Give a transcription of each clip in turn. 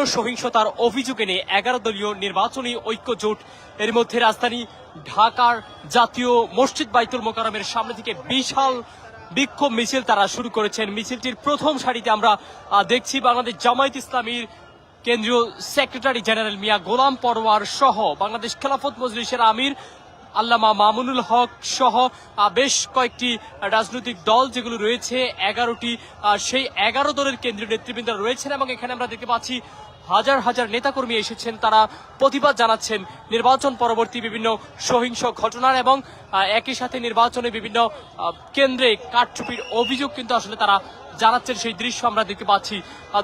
বিভিন্ন সহিংসতার অভিযোগ এনে এগারো দলীয় নির্বাচনী ঐক্য জোট, এর মধ্যে রাজধানী ঢাকার জাতীয় মসজিদ বাইতুল মোকারমের সামনে থেকে বিশাল বিক্ষোভ মিছিল তারা শুরু করেছেন। মিছিলটির প্রথম সারিতে আমরা দেখছি বাংলাদেশ জামায়াত ইসলামীর কেন্দ্রীয় সেক্রেটারি জেনারেল মিয়া গোলাম পরওয়ার সহ বাংলাদেশ খেলাফত মজলিসের আমির আল্লামা মামুনুল হক সহ বেশ কয়েকটি রাজনৈতিক দল যেগুলো রয়েছে, এগারোটি সেই এগারো দলের কেন্দ্রীয় নেতৃবৃন্দ রয়েছেন এবং এখানে আমরা দেখতে পাচ্ছি হাজার হাজার নেতাকর্মী এসেছেন, তারা প্রতিবাদ জানাচ্ছেন নির্বাচন পরবর্তী বিভিন্ন সহিংস ঘটনার এবং একই সাথে নির্বাচনে বিভিন্ন কেন্দ্রে কারচুপির অভিযোগ কিন্তু আসলে তারা জানাচ্ছেন, সেই দৃশ্য আমরা দেখতে পাচ্ছি।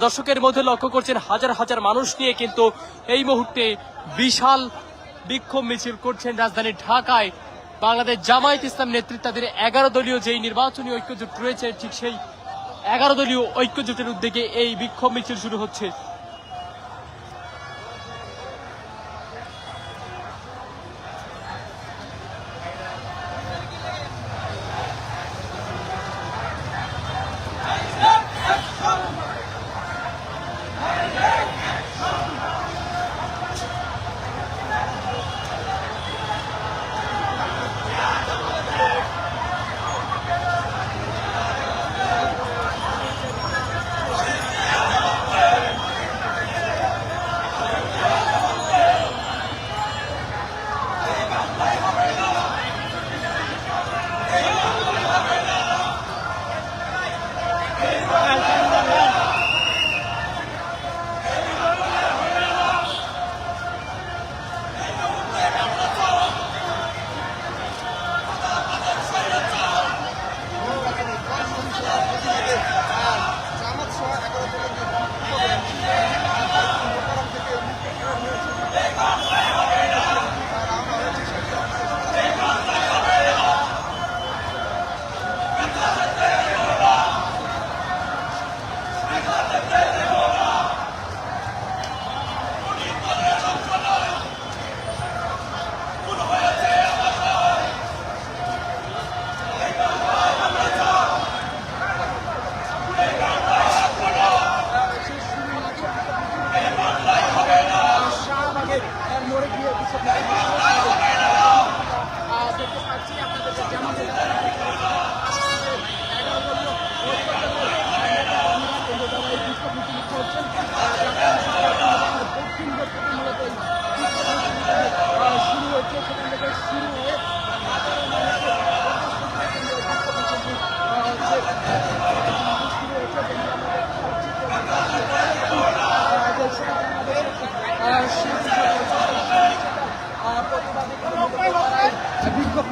দর্শকের মধ্যে লক্ষ্য করছেন, হাজার হাজার মানুষ নিয়ে কিন্তু এই মুহূর্তে বিশাল বিক্ষোভ মিছিল করছেন রাজধানী ঢাকায়। বাংলাদেশ জামায়াত ইসলাম নেতৃত্বাধীন এগারো দলীয় যেই নির্বাচনী ঐক্যজোট রয়েছে, ঠিক সেই এগারো দলীয় ঐক্যজোটের উদ্যোগে এই বিক্ষোভ মিছিল শুরু হচ্ছে।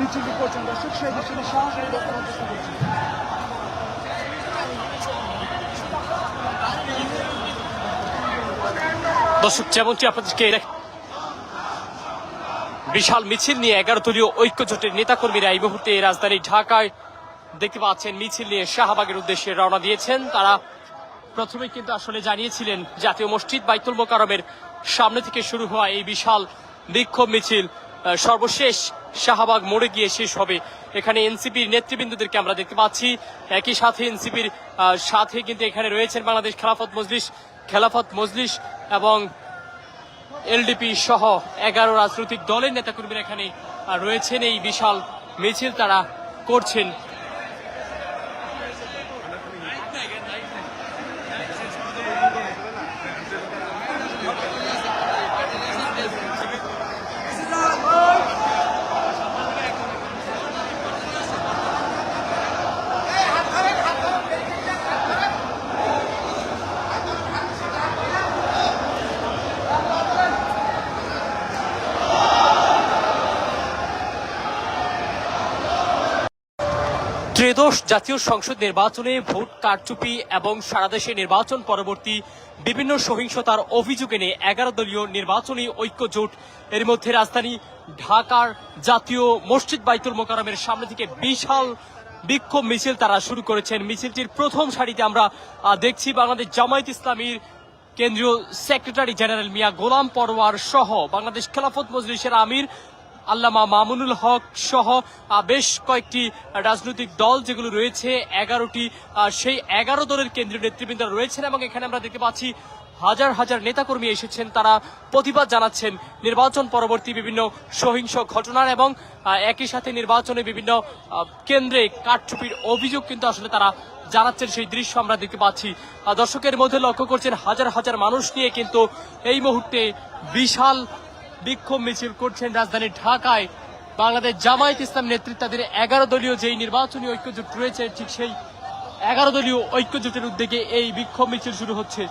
বিক্ষোভ মিছিল করছেন দর্শক দর্শক, যেমনটি আপনাদেরকে বিশাল মিছিল নিয়ে এগারো দলীয় ঐক্য জোটের নেতাকর্মীরা এই মুহূর্তে রাজধানী ঢাকায় দেখতে পাচ্ছেন, মিছিল নিয়ে শাহবাগের উদ্দেশ্যে রওনা দিয়েছেন। তারা প্রথমে কিন্তু আসলে জানিয়েছিলেন, জাতীয় মসজিদ বাইতুল মোকারমের সামনে থেকে শুরু হওয়া এই বিশাল বিক্ষোভ মিছিল সর্বশেষ শাহবাগ মোড়ে গিয়ে শেষ হবে। এখানে এনসিপির নেতৃবৃন্দদেরকে আমরা দেখতে পাচ্ছি। একই সাথে এনসিপির সাথে কিন্তু এখানে রয়েছেন বাংলাদেশ খেলাফত মজলিস খেলাফত মজলিস এবং এলডিপি সহ এগারো রাজনৈতিক দলের নেতাকর্মীরা এখানে রয়েছেন। এই বিশাল মিছিল তারা করছেন। ত্রয়োদশ জাতীয় সংসদ নির্বাচনে ভোট কারচুপি এবং সারা দেশে নির্বাচন পরবর্তী বিভিন্ন সহিংসতার অভিযোগ এনে এগারো দলীয় নির্বাচনী ঐক্য জোট, এর মধ্যে রাজধানী ঢাকার জাতীয় মসজিদ বাইতুল মোকারমের সামনে থেকে বিশাল বিক্ষোভ মিছিল তারা শুরু করেছেন। মিছিলটির প্রথম সারিতে আমরা দেখছি বাংলাদেশ জামায়াত ইসলামীর কেন্দ্রীয় সেক্রেটারি জেনারেল মিয়া গোলাম পরওয়ার সহ বাংলাদেশ খেলাফত মজলিসের আমির আল্লামা মামুনুল হক সহ বেশ কয়েকটি রাজনৈতিক দল যেগুলো রয়েছে, এগারোটি সেই এগারো দলের কেন্দ্রীয় নেতৃবৃন্দ রয়েছেন এবং এখানে আমরা দেখতে পাচ্ছি হাজার হাজার নেতাকর্মী এসেছেন। তারা প্রতিবাদ জানাচ্ছেন নির্বাচন পরবর্তী বিভিন্ন সহিংস ঘটনার এবং একই সাথে নির্বাচনে বিভিন্ন কেন্দ্রে কারচুপির অভিযোগ কিন্তু আসলে তারা জানাচ্ছেন। সেই দৃশ্য আমরা দেখতে পাচ্ছি। দর্শকের মধ্যে লক্ষ্য করছেন হাজার হাজার মানুষ নিয়ে কিন্তু এই মুহূর্তে বিশাল বিক্ষোভ মিছিল করছেন রাজধানী ঢাকায়। বাংলাদেশ জামায়াত ইসলাম নেতৃত্বাধীন এগারো দলীয় যেই নির্বাচনী ঐক্যজোট রয়েছে, ঠিক সেই এগারো দলীয় ঐক্যজোটের উদ্যোগে এই বিক্ষোভ মিছিল শুরু হচ্ছে।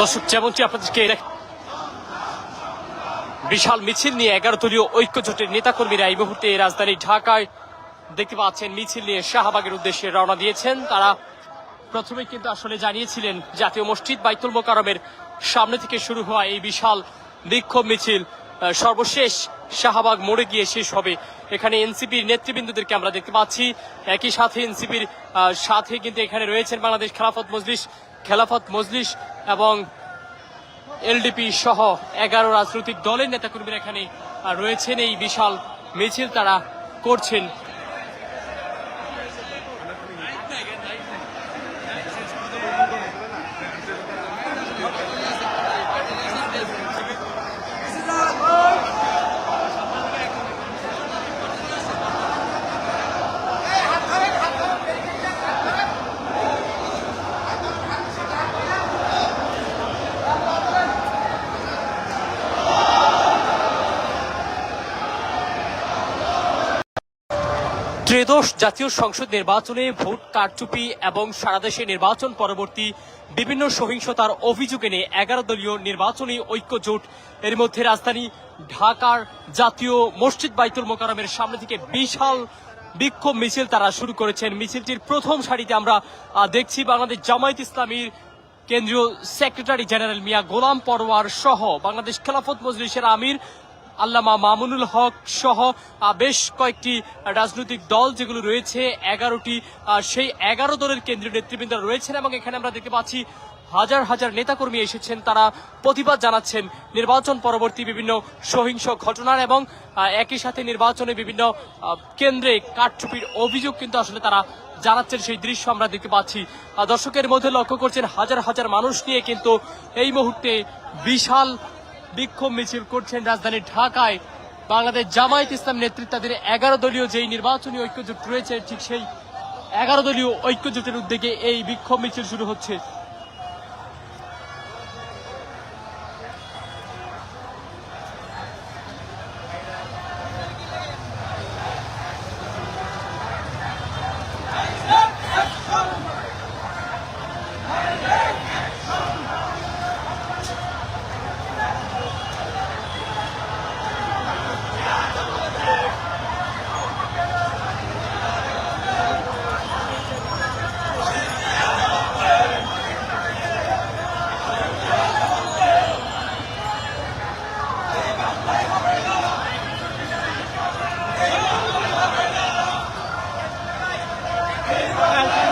দর্শক যেমনটি আপনাদেরকে বিশাল মিছিল নিয়ে এগারো দলীয় ঐক্য জোটের নেতাকর্মীরা এই মুহূর্তে রাজধানী ঢাকায় দেখতে পাচ্ছেন, মিছিল নিয়ে শাহবাগের উদ্দেশ্যে রওনা দিয়েছেন। তারা প্রথমে কিন্তু আসলে জানিয়েছিলেন, জাতীয় মসজিদ বাইতুল মোকারমের সামনে থেকে শুরু হওয়া এই বিশাল বিক্ষোভ মিছিল সর্বশেষ শাহবাগ মোড়ে গিয়ে শেষ হবে। এখানে এনসিপির নেতৃবৃন্দদেরকে আমরা দেখতে পাচ্ছি। একই সাথে এনসিপির সাথে কিন্তু এখানে রয়েছেন বাংলাদেশ খেলাফত মজলিস খেলাফত মজলিস এবং এলডিপি সহ এগারো রাজনৈতিক দলের নেতাকর্মীরা এখানে রয়েছেন। এই বিশাল মিছিল তারা করছেন। ত্রয়োদশ জাতীয় সংসদ নির্বাচনে ভোট, কারচুপি এবং সারা দেশে নির্বাচন পরবর্তী বিভিন্ন সহিংসতার অভিযোগ এনে এগারো দলীয় নির্বাচনী ঐক্য জোট, এর মধ্যে রাজধানী ঢাকার জাতীয় মসজিদ বাইতুল মোকারমের সামনে থেকে বিশাল বিক্ষোভ মিছিল তারা শুরু করেছেন। মিছিলটির প্রথম সারিতে আমরা দেখছি বাংলাদেশ জামায়াত ইসলামীর কেন্দ্রীয় সেক্রেটারি জেনারেল মিয়া গোলাম পরোয়ার সহ বাংলাদেশ খেলাফত মজলিসের আমির আল্লামা মামুনুল হক সহ বেশ কয়েকটি রাজনৈতিক দল যেগুলো রয়েছে, এগারোটি সেই এগারো দলের কেন্দ্রীয় নেতৃবৃন্দ রয়েছেন এবং এখানে আমরা দেখতে পাচ্ছি হাজার হাজার নেতাকর্মী এসেছেন। তারা প্রতিবাদ জানাচ্ছেন নির্বাচন পরবর্তী বিভিন্ন সহিংস ঘটনার এবং একই সাথে নির্বাচনে বিভিন্ন কেন্দ্রে কারচুপির অভিযোগ কিন্তু আসলে তারা জানাচ্ছেন। সেই দৃশ্য আমরা দেখতে পাচ্ছি। দর্শকের মধ্যে লক্ষ্য করছেন হাজার হাজার মানুষ নিয়ে কিন্তু এই মুহূর্তে বিশাল বিক্ষোভ মিছিল করছেন রাজধানী ঢাকায়। বাংলাদেশ জামায়াত ইসলাম নেতৃত্বাধীন এগারো দলীয় যেই নির্বাচনী ঐক্যজোট রয়েছে, ঠিক সেই এগারো দলীয় ঐক্যজোটের উদ্যোগে এই বিক্ষোভ মিছিল শুরু হচ্ছে। Gracias.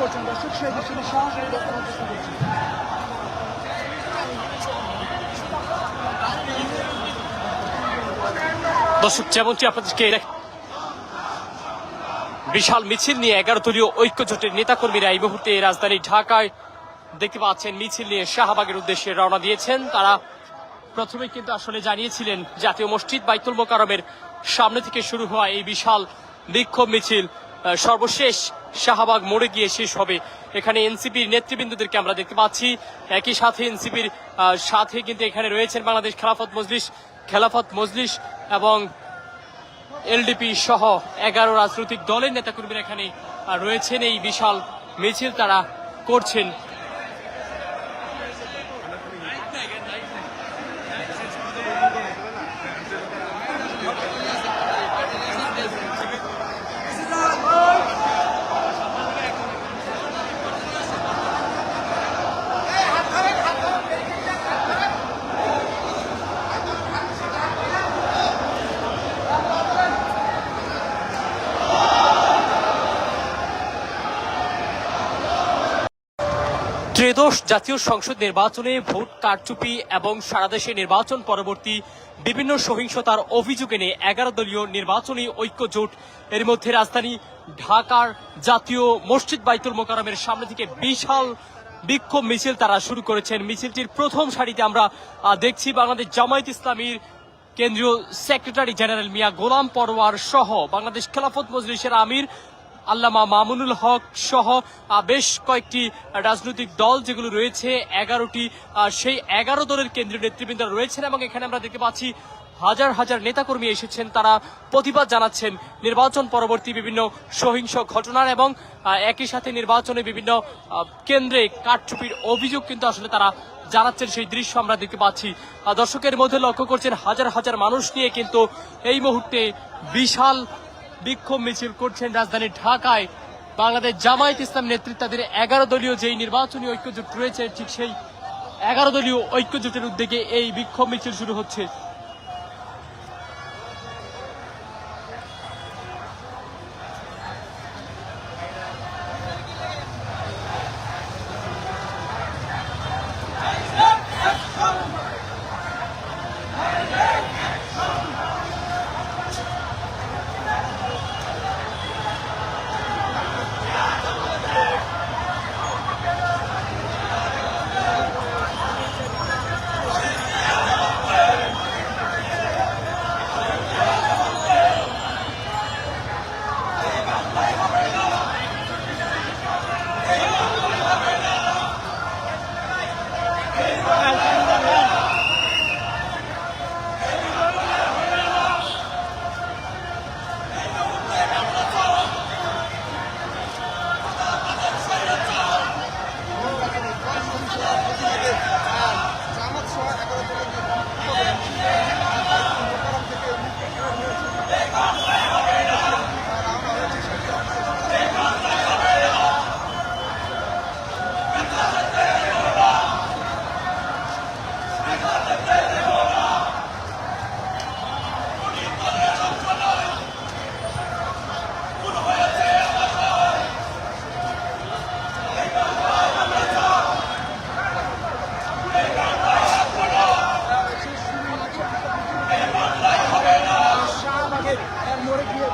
করছেন দর্শক দর্শক, যেমনটি আপনাদেরকে বিশাল মিছিল নিয়ে এগারো দলীয় ঐক্য জোটের নেতাকর্মীরা এই মুহূর্তে রাজধানী ঢাকায় দেখতে পাচ্ছেন, মিছিল নিয়ে শাহবাগের উদ্দেশ্যে রওনা দিয়েছেন। তারা প্রথমে কিন্তু আসলে জানিয়েছিলেন, জাতীয় মসজিদ বাইতুল মোকারমের সামনে থেকে শুরু হওয়া এই বিশাল বিক্ষোভ মিছিল সর্বশেষ শাহবাগ মোড়ে গিয়ে শেষ হবে। এখানে এনসিপির নেতৃবৃন্দদেরকে আমরা দেখতে পাচ্ছি। একই সাথে এনসিপির সাথে কিন্তু এখানে রয়েছেন বাংলাদেশ খেলাফত মজলিস খেলাফত মজলিস এবং এলডিপি সহ এগারো রাজনৈতিক দলের নেতাকর্মীরা এখানে রয়েছেন। এই বিশাল মিছিল তারা করছেন। ত্রয়োদশ জাতীয় সংসদ নির্বাচনে ভোট কারচুপি এবং সারা দেশে নির্বাচন পরবর্তী বিভিন্ন সহিংসতার অভিযোগ এনে এগারো দলীয় নির্বাচনী ঐক্য জোট, এর মধ্যে রাজধানী ঢাকার জাতীয় মসজিদ বাইতুল মোকারমের সামনে থেকে বিশাল বিক্ষোভ মিছিল তারা শুরু করেছেন। মিছিলটির প্রথম সারিতে আমরা দেখছি বাংলাদেশ জামায়াত ইসলামীর কেন্দ্রীয় সেক্রেটারি জেনারেল মিয়া গোলাম পরওয়ার সহ বাংলাদেশ খেলাফত মজলিসের আমির আল্লামা মামুনুল হক সহ বেশ কয়েকটি রাজনৈতিক দল যেগুলো রয়েছে, এগারোটি সেই এগারো দলের কেন্দ্রীয় নেতৃবৃন্দ রয়েছেন এবং এখানে আমরা দেখতে পাচ্ছি হাজার হাজার নেতাকর্মী এসেছেন। তারা প্রতিবাদ জানাচ্ছেন নির্বাচন পরবর্তী বিভিন্ন সহিংস ঘটনার এবং একই সাথে নির্বাচনে বিভিন্ন কেন্দ্রে কাঠচুপির অভিযোগ কিন্তু আসলে তারা জানাচ্ছেন। সেই দৃশ্য আমরা দেখতে পাচ্ছি। দর্শকের মধ্যে লক্ষ্য করছেন হাজার হাজার মানুষ নিয়ে কিন্তু এই মুহূর্তে বিশাল বিক্ষোভ মিছিল করছেন রাজধানী ঢাকায়। বাংলাদেশ জামায়াত ইসলাম নেতৃত্বাধীন এগারো দলীয় যেই নির্বাচনী ঐক্যজোট রয়েছে, ঠিক সেই এগারো দলীয় ঐক্যজোটের উদ্যোগে এই বিক্ষোভ মিছিল শুরু হচ্ছে। মোড়ে গিয়ে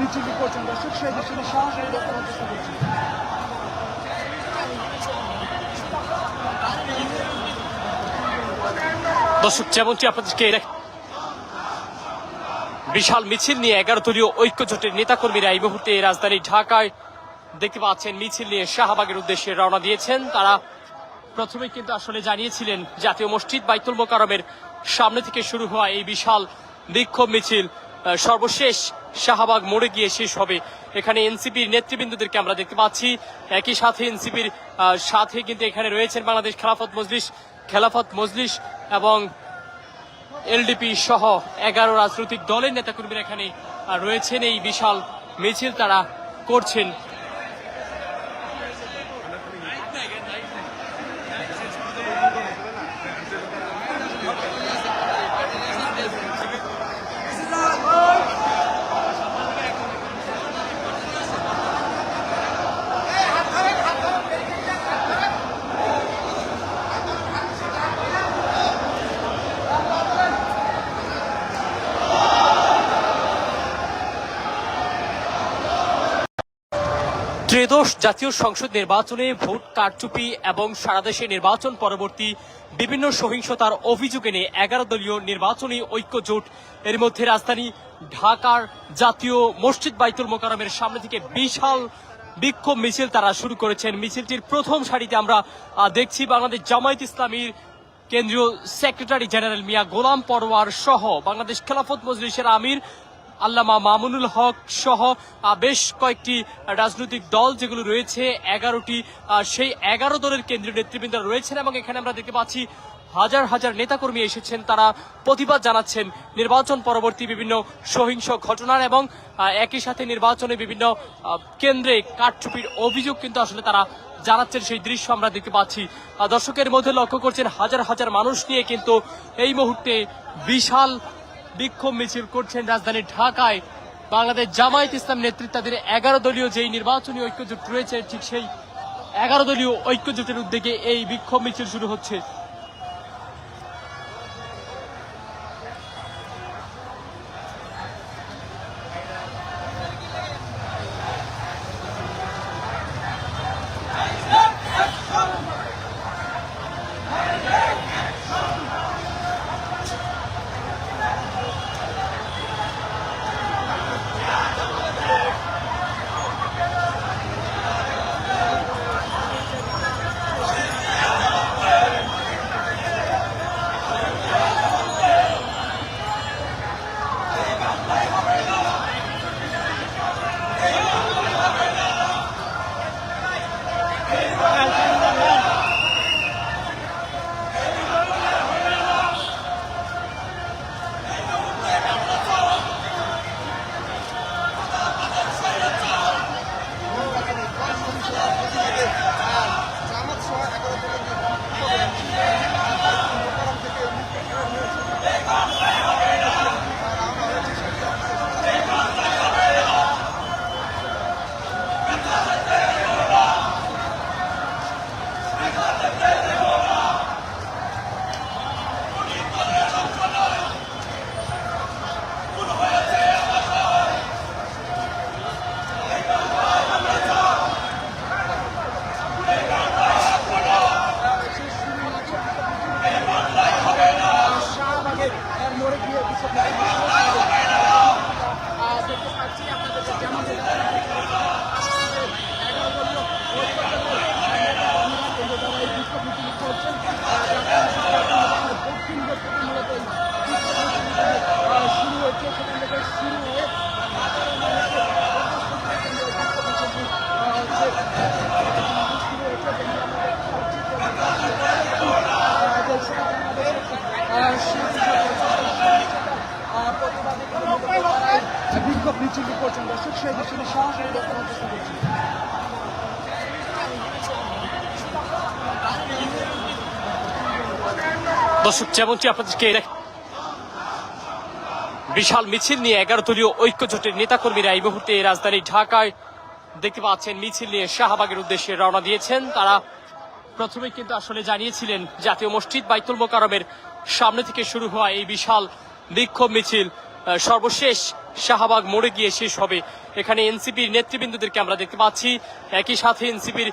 মিছিলটি করছেন দর্শক দর্শক, যেমনটি আপনাদেরকে বিশাল মিছিল নিয়ে এগারো দলীয় ঐক্য জোটের নেতাকর্মীরা এই মুহূর্তে রাজধানী ঢাকায় দেখতে পাচ্ছেন, মিছিল নিয়ে শাহবাগের উদ্দেশ্যে রওনা দিয়েছেন। তারা প্রথমে কিন্তু আসলে জানিয়েছিলেন, জাতীয় মসজিদ বাইতুল মোকারমের সামনে থেকে শুরু হওয়া এই বিশাল বিক্ষোভ মিছিল সর্বশেষ শাহবাগ মোড়ে গিয়ে শেষ হবে। এখানে এনসিপির নেতৃবৃন্দদেরকে আমরা দেখতে পাচ্ছি। একই সাথে এনসিপির সাথে কিন্তু এখানে রয়েছেন বাংলাদেশ খেলাফত মজলিস খেলাফত মজলিস এবং এলডিপি সহ এগারো রাজনৈতিক দলের নেতাকর্মীরা এখানে রয়েছেন। এই বিশাল মিছিল তারা করছেন। ত্রয়োদশ জাতীয় সংসদ নির্বাচনে ভোট, কারচুপি এবং সারা দেশে নির্বাচন পরবর্তী বিভিন্ন সহিংসতার অভিযোগ এনে এগারো দলীয় নির্বাচনী ঐক্য জোট, এর মধ্যে রাজধানী ঢাকার জাতীয় মসজিদ বাইতুল মোকারমের সামনে থেকে বিশাল বিক্ষোভ মিছিল তারা শুরু করেছেন। মিছিলটির প্রথম সারিতে আমরা দেখছি বাংলাদেশ জামায়াত ইসলামীর কেন্দ্রীয় সেক্রেটারি জেনারেল মিয়া গোলাম পরোয়ার সহ বাংলাদেশ খেলাফত মজলিসের আমির আল্লামা মামুনুল হক সহ বেশ কয়েকটি রাজনৈতিক দল যেগুলো রয়েছে, এগারোটি সেই এগারো দলের কেন্দ্রীয় নেতৃবৃন্দ রয়েছেন এবং এখানে আমরা দেখতে পাচ্ছি হাজার হাজার নেতাকর্মী এসেছেন। তারা প্রতিবাদ জানাচ্ছেন নির্বাচন পরবর্তী বিভিন্ন সহিংস ঘটনার এবং একই সাথে নির্বাচনে বিভিন্ন কেন্দ্রে কারচুপির অভিযোগ কিন্তু আসলে তারা জানাচ্ছেন। সেই দৃশ্য আমরা দেখতে পাচ্ছি। দর্শকের মধ্যে লক্ষ্য করছেন হাজার হাজার মানুষ নিয়ে কিন্তু এই মুহূর্তে বিশাল বিক্ষোভ মিছিল করছেন রাজধানী ঢাকায়। বাংলাদেশ জামায়াত ইসলাম নেতৃত্বাধীন এগারো দলীয় যেই নির্বাচনী ঐক্যজোট রয়েছে, ঠিক সেই এগারো দলীয় ঐক্যজোটের উদ্যোগে এই বিক্ষোভ মিছিল শুরু হচ্ছে। দর্শক, যেমনটি আপনাদেরকে বিশাল মিছিল নিয়ে এগারো দলীয় ঐক্য জোটের নেতাকর্মীরা এই মুহূর্তে রাজধানী ঢাকায় দেখতে পাচ্ছেন, মিছিল নিয়ে শাহবাগের উদ্দেশ্যে রওনা দিয়েছেন। তারা প্রথমে কিন্তু আসলে জানিয়েছিলেন, জাতীয় মসজিদ বাইতুল মোকারমের সামনে থেকে শুরু হওয়া এই বিশাল বিক্ষোভ মিছিল সর্বশেষ শাহবাগ মোড়ে গিয়ে শেষ হবে। এখানে এনসিপির নেতৃবৃন্দদেরকে আমরা দেখতে পাচ্ছি। একই সাথে এনসিপির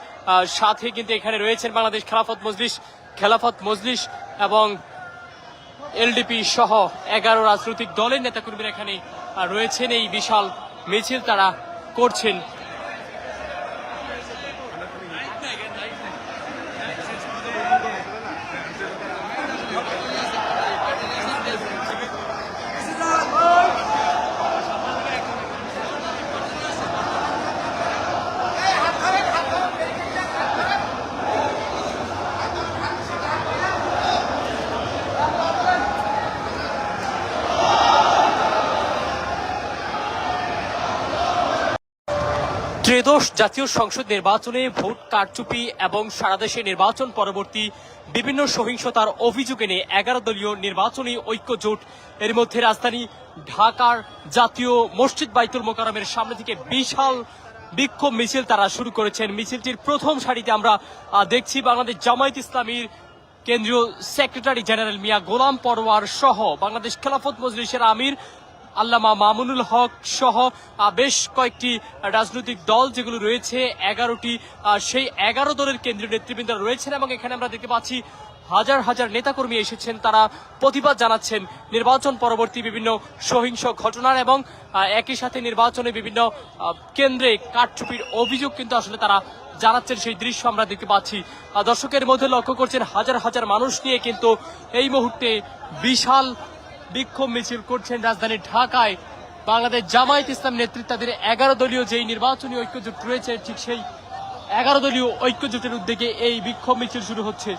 সাথে কিন্তু এখানে রয়েছেন বাংলাদেশ খেলাফত মজলিস খেলাফত মজলিস এবং এলডিপি সহ এগারো রাজনৈতিক দলের নেতাকর্মীরা এখানে রয়েছেন। এই বিশাল মিছিল তারা করছেন। ত্রয়োদশ জাতীয় সংসদ নির্বাচনে ভোট কারচুপি এবং সারা দেশে নির্বাচন পরবর্তী বিভিন্ন সহিংসতার অভিযোগ এনে এগারো দলীয় নির্বাচনী ঐক্য জোট এর মধ্যে রাজধানী ঢাকার জাতীয় মসজিদ বাইতুল মোকারমের সামনে থেকে বিশাল বিক্ষোভ মিছিল তারা শুরু করেছেন। মিছিলটির প্রথম সারিতে আমরা দেখছি বাংলাদেশ জামায়াত ইসলামীর কেন্দ্রীয় সেক্রেটারি জেনারেল মিয়া গোলাম পরোয়ার সহ বাংলাদেশ খেলাফত মজলিসের আমির আল্লামা মামুনুল হক সহ বেশ কয়েকটি রাজনৈতিক দল যেগুলো রয়েছে, এগারোটি সেই এগারো দলের কেন্দ্রীয় নেতৃবৃন্দ রয়েছেন এবং এখানে আমরা দেখতে পাচ্ছি হাজার হাজার নেতাকর্মী এসেছেন। তারা প্রতিবাদ জানাচ্ছেন নির্বাচন পরবর্তী বিভিন্ন সহিংস ঘটনার এবং একই সাথে নির্বাচনে বিভিন্ন কেন্দ্রে কাঠচুপির অভিযোগ কিন্তু আসলে তারা জানাচ্ছেন। সেই দৃশ্য আমরা দেখতে পাচ্ছি। দর্শকের মধ্যে লক্ষ্য করছেন হাজার হাজার মানুষ নিয়ে কিন্তু এই মুহূর্তে বিশাল বিক্ষোভ মিছিল করছেন রাজধানী ঢাকায়। বাংলাদেশ জামায়াত ইসলাম নেতৃত্বাধীন এগারো দলীয় যেই নির্বাচনী ঐক্যজোট রয়েছে, ঠিক সেই এগারো দলীয় ঐক্যজোটের উদ্যোগে এই বিক্ষোভ মিছিল শুরু হচ্ছে।